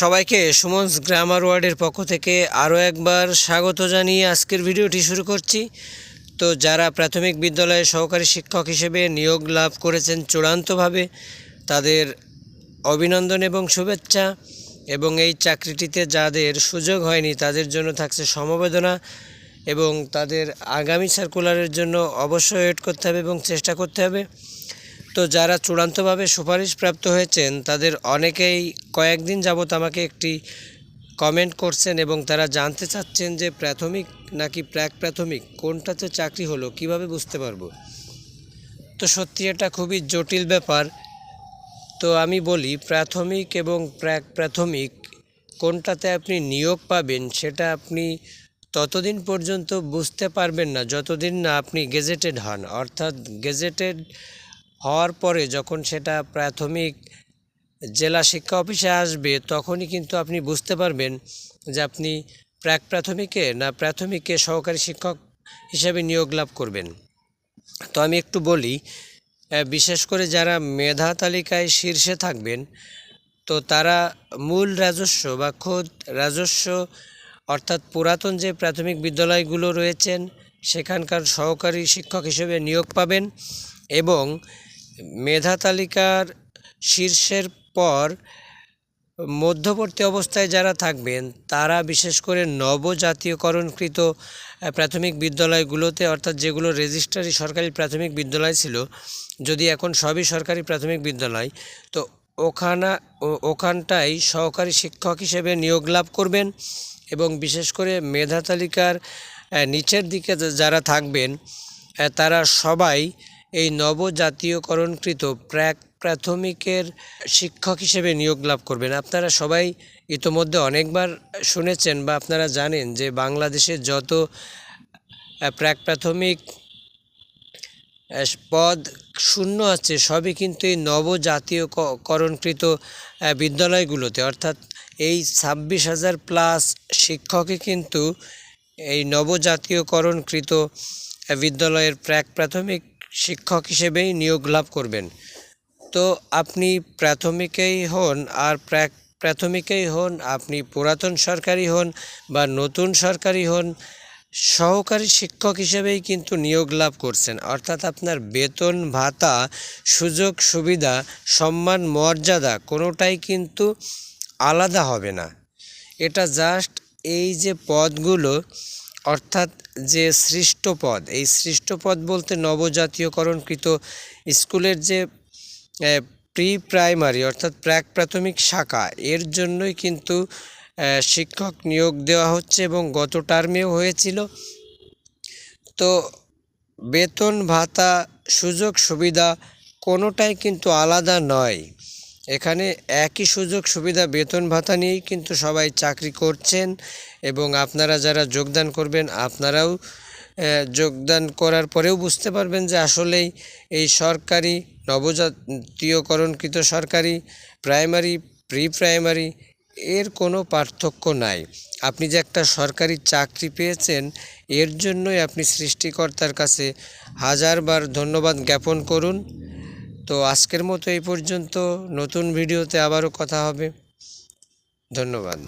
সবাইকে সুমনস গ্রামার ওয়ার্ডের পক্ষ থেকে আরও একবার স্বাগত জানিয়ে আজকের ভিডিওটি শুরু করছি। তো যারা প্রাথমিক বিদ্যালয়ে সহকারী শিক্ষক হিসেবে নিয়োগ লাভ করেছেন চূড়ান্তভাবে, তাদের অভিনন্দন এবং শুভেচ্ছা। এবং এই চাকরিটিতে যাদের সুযোগ হয়নি, তাদের জন্য থাকছে সমবেদনা এবং তাদের আগামী সার্কুলারের জন্য অবশ্যই ওয়েট করতে হবে এবং চেষ্টা করতে হবে। তো যারা চূড়ান্তভাবে সুপারিশ প্রাপ্ত হয়েছেন, তাদের অনেকেই কয়েকদিন যাবত আমাকে একটি কমেন্ট করছেন এবং তারা জানতে চাচ্ছেন যে প্রাথমিক নাকি প্রাক প্রাথমিক, কোনটাতে চাকরি হলো, কীভাবে বুঝতে পারব? তো সত্যি এটা খুবই জটিল ব্যাপার। তো আমি বলি, প্রাথমিক এবং প্রাক প্রাথমিক, কোনটাতে আপনি নিয়োগ পাবেন সেটা আপনি ততদিন পর্যন্ত বুঝতে পারবেন না, যতদিন না আপনি গেজেটেড হন। অর্থাৎ গেজেটেড হওয়ার পরে যখন সেটা প্রাথমিক জেলা শিক্ষা অফিসে আসবে, তখনই কিন্তু আপনি বুঝতে পারবেন যে আপনি প্রাক প্রাথমিকে না প্রাথমিকে সহকারী শিক্ষক হিসেবে নিয়োগ লাভ করবেন। তো আমি একটু বলি বিশেষ করে যারা মেধা তালিকায় শীর্ষে থাকবেন, তো তারা মূল রাজস্ব বা খোদ রাজস্ব অর্থাৎ পুরাতন যে প্রাথমিক বিদ্যালয়গুলো রয়েছেন, সেখানকার সহকারী শিক্ষক হিসেবে নিয়োগ পাবেন এবং মেধা তালিকার শীর্ষের পর মধ্যবর্তী অবস্থায় যারা থাকবেন, তারা বিশেষ করে নবজাতীয়করণকৃত প্রাথমিক বিদ্যালয়গুলোতে, অর্থাৎ যেগুলো রেজিস্ট্রারি সরকারি প্রাথমিক বিদ্যালয় ছিল, যদি এখন সবই সরকারি প্রাথমিক বিদ্যালয়, তো ওখানা, ও- ওখানটায় সহকারী শিক্ষক হিসেবে নিয়োগ লাভ করবেন এবং বিশেষ করে মেধা তালিকার নিচের দিকে যারা থাকবেন তারা সবাই এই নবজাতীয়করণকৃত প্রাক প্রাথমিকের শিক্ষক হিসেবে নিয়োগ লাভ করবেন। আপনারা সবাই ইতোমধ্যে অনেকবার শুনেছেন বা আপনারা জানেন যে বাংলাদেশে যত প্রাক প্রাথমিক পদ শূন্য আছে সবই কিন্তু এই নবজাতীয়করণকৃত বিদ্যালয়গুলোতে। অর্থাৎ এই ছাব্বিশ হাজার প্লাস শিক্ষকই কিন্তু এই নবজাতীয়করণকৃত বিদ্যালয়ের প্রাক প্রাথমিক শিক্ষক হিসেবেই নিয়োগ লাভ করবেন। তো আপনি প্রাথমিকেই হন আর প্রাথমিকেই হন, আপনি পুরাতন সরকারি হন বা নতুন সরকারি হন, সহকারী শিক্ষক হিসেবেই কিন্তু নিয়োগ লাভ করছেন। অর্থাৎ আপনার বেতন, ভাতা, সুযোগ, সুবিধা, সম্মান, মর্যাদা কোনোটাই কিন্তু আলাদা হবে না। এটা জাস্ট এই যে পদগুলো অর্থাৎ যে সৃষ্ট পদ, এই সৃষ্ট পদ বলতে নবজাতীয়করণকৃত স্কুলের যে প্রি প্রাইমারি অর্থাৎ প্রাক প্রাথমিক শাখা, এর জন্যই কিন্তু শিক্ষক নিয়োগ দেওয়া হচ্ছে এবং গত টার্মেও হয়েছিল। তো বেতন ভাতা সুযোগ সুবিধা কোনোটাই কিন্তু আলাদা নয়। এখানে একই সুযোগ সুবিধা বেতন ভাতা নিয়েই কিন্তু সবাই চাকরি করছেন এবং আপনারা যারা যোগদান করবেন আপনারাও যোগদান করার পরেও বুঝতে পারবেন যে আসলেই এই সরকারি নবজাতীয়করণকৃত সরকারি প্রাইমারি প্রি প্রাইমারি এর কোনো পার্থক্য নাই। আপনি যে একটা সরকারি চাকরি পেয়েছেন, এর জন্যই আপনি সৃষ্টিকর্তার কাছে হাজারবার ধন্যবাদ জ্ঞাপন করুন। তো আজকের মতো এই পর্যন্ত। নতুন ভিডিওতে আবারও কথা হবে। ধন্যবাদ।